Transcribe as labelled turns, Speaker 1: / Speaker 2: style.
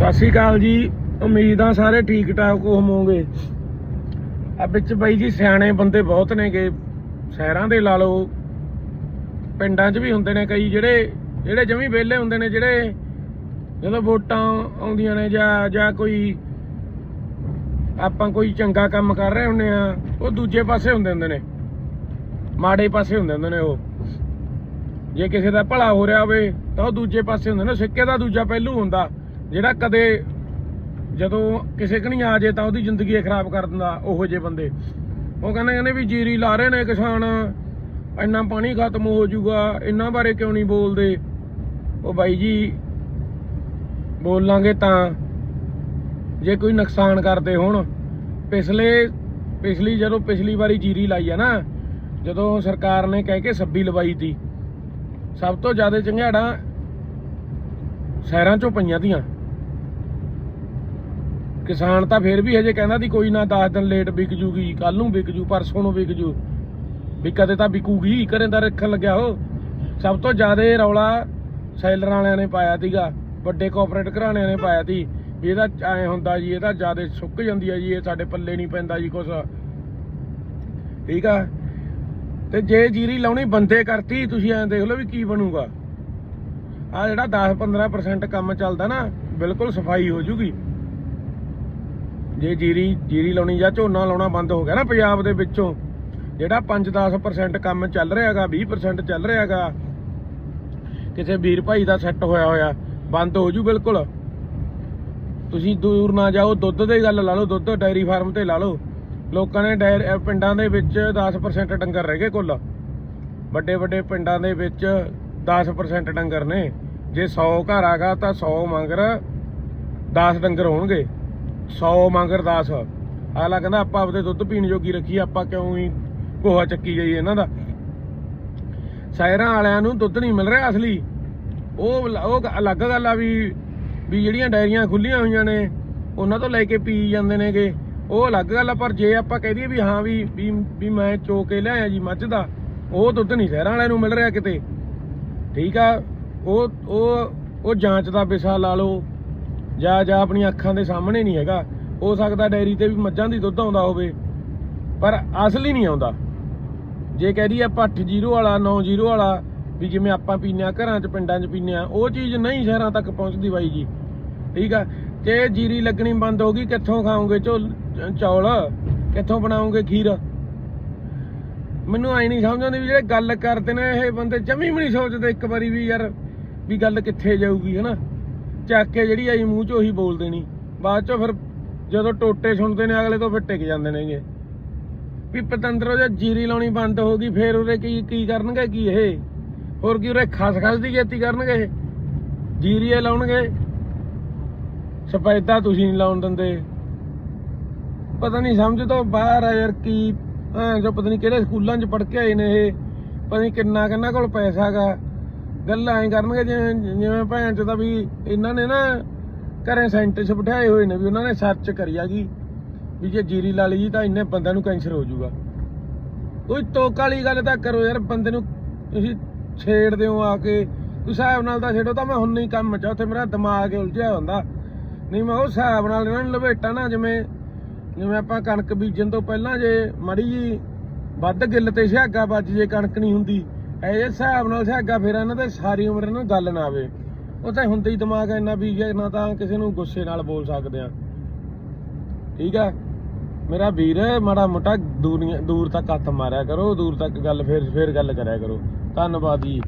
Speaker 1: ਸਤਿ ਸ਼੍ਰੀ ਅਕਾਲ ਜੀ। ਉਮੀਦ ਆ ਸਾਰੇ ਠੀਕ ਠਾਕ ਹੋਵੋਗੇ। ਆ ਵਿੱਚ ਬਾਈ ਜੀ ਸਿਆਣੇ ਬੰਦੇ ਬਹੁਤ ਨੇਗੇ। ਸ਼ਹਿਰਾਂ ਦੇ ਲਾ ਲਓ। ਪਿੰਡਾਂ 'ਚ ਵੀ ਹੁੰਦੇ ਨੇ ਕਈ ਜਿਹੜੇ ਜਿਹੜੇ ਜਮੀ ਵਿਹਲੇ ਹੁੰਦੇ ਨੇ, ਜਿਹੜੇ ਜਦੋਂ ਵੋਟਾਂ ਆਉਂਦੀਆਂ ਨੇ ਜਾਂ ਜਾਂ ਕੋਈ ਆਪਾਂ ਕੋਈ ਚੰਗਾ ਕੰਮ ਕਰ ਰਹੇ ਹੁੰਨੇ ਆ ਉਹ ਦੂਜੇ ਪਾਸੇ ਹੁੰਦੇ ਹੁੰਦੇ ਨੇ। ਮਾੜੇ ਪਾਸੇ ਹੁੰਦੇ ਹੁੰਦੇ ਨੇ ਉਹ। ਜੇ ਕਿਸੇ ਦਾ ਭਲਾ ਹੋ ਰਿਹਾ ਹੋਵੇ, ਤਾਂ ਉਹ ਦੂਜੇ ਪਾਸੇ ਹੁੰਦੇ ਨੇ। ਸਿੱਕੇ ਦਾ ਦੂਜਾ ਪਹਿਲੂ ਹੁੰਦਾ। ਜਿਹੜਾ ਕਦੇ ਜਦੋਂ ਕਿਸੇ ਕਣੀ ਆ ਜੇ ਤਾਂ ਉਹਦੀ ਜ਼ਿੰਦਗੀ ਖਰਾਬ ਕਰ ਦਿੰਦਾ ਉਹੋ ਜਿਹੇ ਬੰਦੇ। ਉਹ ਕਹਿੰਦੇ ਕਹਿੰਦੇ ਵੀ ਜੀਰੀ ਲਾ ਰਹੇ ਨੇ ਕਿਸਾਨ, ਇੰਨਾ ਪਾਣੀ ਖਤਮ ਹੋ ਜਾਊਗਾ ਇਹਨਾਂ ਬਾਰੇ ਕਿਉਂ ਨਹੀਂ ਬੋਲਦੇ? ਉਹ ਬਾਈ ਜੀ, ਬੋਲਾਂਗੇ ਤਾਂ ਜੇ ਕੋਈ ਨੁਕਸਾਨ ਕਰਦੇ ਹੋਣ। ਪਿਛਲੇ, ਪਿਛਲੀ ਜਦੋਂ ਪਿਛਲੀ ਵਾਰੀ ਜੀਰੀ ਲਾਈ ਆ ਨਾ, ਜਦੋਂ ਸਰਕਾਰ ਨੇ ਕਹਿ ਕੇ ਸੱਬੀ ਲਵਾਈ ਤੀ, ਸਭ ਤੋਂ ਜ਼ਿਆਦਾ ਚੰਗਿਆੜਾ ਸ਼ਹਿਰਾਂ ਚੋਂ ਪਈਆਂ ਦੀਆਂ ਕਿਸਾਨ ਤਾਂ ਫੇਰ ਵੀ ਹਜੇ ਕਹਿੰਦਾ ਦੀ ਕੋਈ ਨਾ 10 ਦਿਨ ਲੇਟ ਵਿਕ ਜੂਗੀ ਕੱਲ ਨੂੰ ਵਿਕ ਜੂ, ਪਰਸੋਂ ਨੂੰ ਵਿਕ ਜੂ। ਵੀ ਕਦੇ ਤਾਂ ਵਿਕੂਗੀ, ਘਰੇ ਦਾ ਰੱਖਣ ਲੱਗਿਆ ਉਹ। ਸਭ ਤੋਂ ਜ਼ਿਆਦਾ ਰੌਲਾ ਸੈਲਰਾਂ ਵਾਲਿਆਂ ਨੇ ਪਾਇਆ ਸੀਗਾ, ਵੱਡੇ ਕੋਆਪਰੇਟ ਘਰਾਣਿਆਂ ਨੇ ਪਾਇਆ ਸੀ। ਇਹਦਾ ਐ ਹੁੰਦਾ ਜੀ, ਇਹਦਾ ਜ਼ਿਆਦਾ ਸੁੱਕ ਜਾਂਦੀ ਆ ਜੀ, ਇਹ ਸਾਡੇ ਪੱਲੇ ਨਹੀਂ ਪੈਂਦਾ ਜੀ ਕੁਛ। ਠੀਕ ਆ? ਤੇ ਜੇ ਜੀਰੀ ਲਾਉਣੀ ਬੰਦੇ ਕਰਤੀ, ਤੁਸੀਂ ਐਂ ਦੇਖ ਲਓ ਵੀ ਕੀ ਬਣੂਗਾ। ਆ ਜਿਹੜਾ 10-15% ਕੰਮ ਚੱਲਦਾ ਨਾ, ਬਿਲਕੁਲ ਸਫ਼ਾਈ ਹੋ ਜੂਗੀ। ਜੇ ਜੀਰੀ ਜੀਰੀ ਲਾਉਣੀ ਜਾਂ ਝੋਨਾ ਲਾਉਣਾ ਬੰਦ ਹੋ ਗਿਆ ਨਾ ਪੰਜਾਬ ਦੇ ਵਿੱਚੋਂ, ਜਿਹੜਾ 5-10% ਕੰਮ ਚੱਲ ਰਿਹਾਗਾ 20% ਚੱਲ ਰਿਹਾਗਾ ਕਿਸੇ ਵੀਰ ਭਾਈ ਦਾ ਸੈੱਟ ਹੋਇਆ ਹੋਇਆ, ਬੰਦ ਹੋ ਜੂ ਬਿਲਕੁਲ। ਤੁਸੀਂ ਦੂਰ ਨਾ ਜਾਓ, ਦੁੱਧ ਦੀ ਗੱਲ ਲਾ ਲਓ, ਦੁੱਧ ਡਾਇਰੀ ਫਾਰਮ ਤੇ ਲਾ ਲਓ। ਲੋਕਾਂ ਨੇ ਡਾਇਰ ਪਿੰਡਾਂ ਦੇ ਵਿੱਚ 10% ਡੰਗਰ ਰਹਿ ਗਏ ਕੁੱਲ। ਵੱਡੇ ਵੱਡੇ ਪਿੰਡਾਂ ਦੇ ਵਿੱਚ 10% ਡੰਗਰ ਨੇ। ਜੇ 100 ਘਰ ਆਗਾ ਤਾਂ 100 ਮੰਗਰ 10 ਡੰਗਰ ਹੋਣਗੇ। 100 ਮੰਗਰ 10 ਆਲਾ ਕਹਿੰਦਾ, ਆਪਾਂ ਆਪਦੇ ਦੁੱਧ ਪੀਣ ਜੋਗੀ ਰੱਖੀ, ਆਪਾਂ ਕਿਉਂ ਹੀ ਕੋਹਾ ਚੱਕੀ ਜਾਈਏ ਇਹਨਾਂ ਦਾ? ਸ਼ਹਿਰਾਂ ਵਾਲਿਆਂ ਨੂੰ ਦੁੱਧ ਨਹੀਂ ਮਿਲ ਰਿਹਾ ਅਸਲੀ। ਉਹ ਉਹ ਅਲੱਗ ਗੱਲ ਆ ਵੀ ਵੀ ਜਿਹੜੀਆਂ ਡਾਇਰੀਆਂ ਖੁੱਲੀਆਂ ਹੋਈਆਂ ਨੇ, ਉਹਨਾਂ ਤੋਂ ਲੈ ਕੇ ਪੀ ਜਾਂਦੇ ਨੇਗੇ। ਉਹ ਅਲੱਗ ਗੱਲ ਆ, ਪਰ ਜੇ ਆਪਾਂ ਕਹਿ ਦਈਏ ਵੀ ਹਾਂ ਵੀ ਵੀ ਵੀ ਮੈਂ ਚੋ ਕੇ ਲਿਆਇਆ ਜੀ ਮੱਝ ਦਾ, ਉਹ ਦੁੱਧ ਨਹੀਂ ਸ਼ਹਿਰਾਂ ਵਾਲਿਆਂ ਨੂੰ ਮਿਲ ਰਿਹਾ ਕਿਤੇ। ਠੀਕ ਆ, ਉਹ ਉਹ ਉਹ ਜਾਂਚ ਦਾ ਵਿਸ਼ਾ ਲਾ ਲਓ। ਜਾਂ ਜਾਂ ਆਪਣੀਆਂ ਅੱਖਾਂ ਦੇ ਸਾਹਮਣੇ ਨਹੀਂ ਹੈਗਾ। ਹੋ ਸਕਦਾ ਡੈਰੀ ਤੇ ਵੀ ਮੱਝਾਂ ਦੀ ਦੁੱਧ ਆਉਂਦਾ ਹੋਵੇ, ਪਰ ਅਸਲੀ ਨਹੀਂ ਆਉਂਦਾ। ਜੇ ਕਹਿ ਦਈਏ ਆਪਾਂ 8-0 ਵਾਲਾ 9-0 ਵਾਲਾ, ਵੀ ਜਿਵੇਂ ਆਪਾਂ ਪੀਨੇ ਆ ਘਰਾਂ 'ਚ, ਪਿੰਡਾਂ 'ਚ ਪੀਨੇ ਆ ਉਹ ਚੀਜ਼ ਨਹੀਂ ਸ਼ਹਿਰਾਂ ਤੱਕ ਪਹੁੰਚਦੀ ਬਾਈ ਜੀ। ਠੀਕ ਆ? ਜੇ ਜੀਰੀ ਲੱਗਣੀ ਬੰਦ ਹੋ ਗਈ, ਕਿੱਥੋਂ ਖਾਓਗੇ ਝੋਲ ਚੌਲ? ਕਿੱਥੋਂ ਬਣਾਓਗੇ ਖੀਰ? ਮੈਨੂੰ ਆਈ ਨਹੀਂ ਸਮਝ ਆਉਂਦੀ ਵੀ ਜਿਹੜੇ ਗੱਲ ਕਰਦੇ ਨੇ, ਇਹ ਬੰਦੇ ਜਮੀ ਵੀ ਨਹੀਂ ਸੋਚਦੇ ਇੱਕ ਵਾਰੀ ਵੀ ਯਾਰ, ਵੀ ਗੱਲ ਕਿੱਥੇ ਜਾਊਗੀ, ਹਨਾ? ਚੱਕ ਕੇ ਜਿਹੜੀ ਆਈ ਮੂੰਹ 'ਚ ਉਹੀ ਬੋਲ ਦੇਣੀ ਬਾਅਦ 'ਚੋਂ ਫਿਰ ਜਦੋਂ ਟੋਟੇ ਸੁਣਦੇ ਨੇ, ਅਗਲੇ ਤੋਂ ਫਿਰ ਟਿਕ ਜਾਂਦੇ ਨੇਗੇ। ਵੀ ਪਤੰਦਰੋ ਜੇ ਜੀਰੀ ਲਾਉਣੀ ਬੰਦ ਹੋ ਗਈ, ਫੇਰ ਉਹਦੇ ਕੀ ਕੀ ਕਰਨਗੇ ਕੀ ਇਹ? ਹੋਰ ਕੀ ਉਹਰੇ ਖਸ ਖਸ ਦੀ ਖੇਤੀ ਕਰਨਗੇ ਇਹ? ਜੀਰੀਏ ਲਾਉਣਗੇ? ਸਪੈਦਾ ਤੁਸੀਂ ਨਹੀਂ ਲਾਉਣ ਦਿੰਦੇ। ਪਤਾ ਨਹੀਂ ਸਮਝ ਤੋਂ ਬਾਹਰ ਆ ਯਾਰ ਕੀ, ਐਂ ਜੋ ਪਤਾ ਨਹੀਂ ਕਿਹੜੇ ਸਕੂਲਾਂ 'ਚ ਪੜ੍ਹ ਕੇ ਆਏ ਨੇ ਇਹ। ਪਤਾ ਨਹੀਂ ਕਿੰਨਾ ਕਿੰਨਾ ਕੋਲ ਪੈਸਾ ਹੈਗਾ। ਗੱਲਾਂ ਐਂ ਕਰਨਗੇ ਜਿਵੇਂ ਜਿਵੇਂ ਭੈਣ ਚ ਤਾਂ ਵੀ ਇਹਨਾਂ ਨੇ ਨਾ ਘਰੇ ਸੈਂਟਰ ਬਿਠਾਏ ਹੋਏ ਨੇ ਵੀ ਉਹਨਾਂ ਨੇ ਸਰਚ ਕਰੀ ਹੈਗੀ ਵੀ ਜੇ ਜੀਰੀ ਲਾ ਲਈ ਤਾਂ ਇੰਨੇ ਬੰਦਿਆਂ ਨੂੰ ਕੈਂਸਰ ਹੋ ਜਾਊਗਾ। ਕੋਈ ਟੋਕ ਵਾਲੀ ਗੱਲ ਤਾਂ ਕਰੋ ਯਾਰ, ਬੰਦੇ ਨੂੰ ਤੁਸੀਂ ਛੇੜਦੇ ਹੋ ਆ ਕੇ, ਕੋਈ ਹਿਸਾਬ ਨਾਲ ਤਾਂ ਛੇੜੋ, ਤਾਂ ਮੈਂ ਹੁਣ ਨਹੀਂ ਕੰਮ ਮਚਾ ਉੱਥੇ ਮੇਰਾ ਦਿਮਾਗ ਉਲਝਿਆ ਹੁੰਦਾ। ਨਹੀਂ ਮੈਂ ਉਹ ਹਿਸਾਬ ਨਾਲ ਇਹਨਾਂ ਨੂੰ ਲਵੇਟਾ ਨਾ, ਜਿਵੇਂ ਜਿਵੇਂ ਆਪਾਂ ਕਣਕ ਬੀਜਣ ਤੋਂ ਪਹਿਲਾਂ ਜੇ ਮੜੀ ਜੀ ਵੱਧ ਗਿੱਲ ਤੇ ਸਿਹਾਗਾ ਵੱਜ ਜੇ ਕਣਕ ਨਹੀਂ ਹੁੰਦੀ ਇਹ ਹਿਸਾਬ ਨਾਲ ਸਿਹਾਗਾ ਫੇਰ ਇਹਨਾਂ ਤੇ ਸਾਰੀ ਉਮਰ ਇਹਨਾਂ ਨੂੰ ਗੱਲ ਨਾ ਆਵੇ। ਉਹ ਤਾਂ ਹੁੰਦਾ ਹੀ ਦਿਮਾਗ ਇੰਨਾ ਵੀ ਗਿਆ ਨਾ ਤਾਂ ਕਿਸੇ ਨੂੰ ਗੁੱਸੇ ਨਾਲ ਬੋਲ ਸਕਦੇ ਆ। ਠੀਕ ਆ? ਮੇਰਾ ਵੀਰ, ਮਾੜਾ ਮੋਟਾ ਦੂਰੀਆਂ ਦੂਰ ਤੱਕ ਹੱਥ ਮਾਰਿਆ ਕਰੋ, ਦੂਰ ਤੱਕ ਗੱਲ ਫੇਰ ਫੇਰ ਗੱਲ ਕਰਿਆ ਕਰੋ। ਧੰਨਵਾਦ ਜੀ।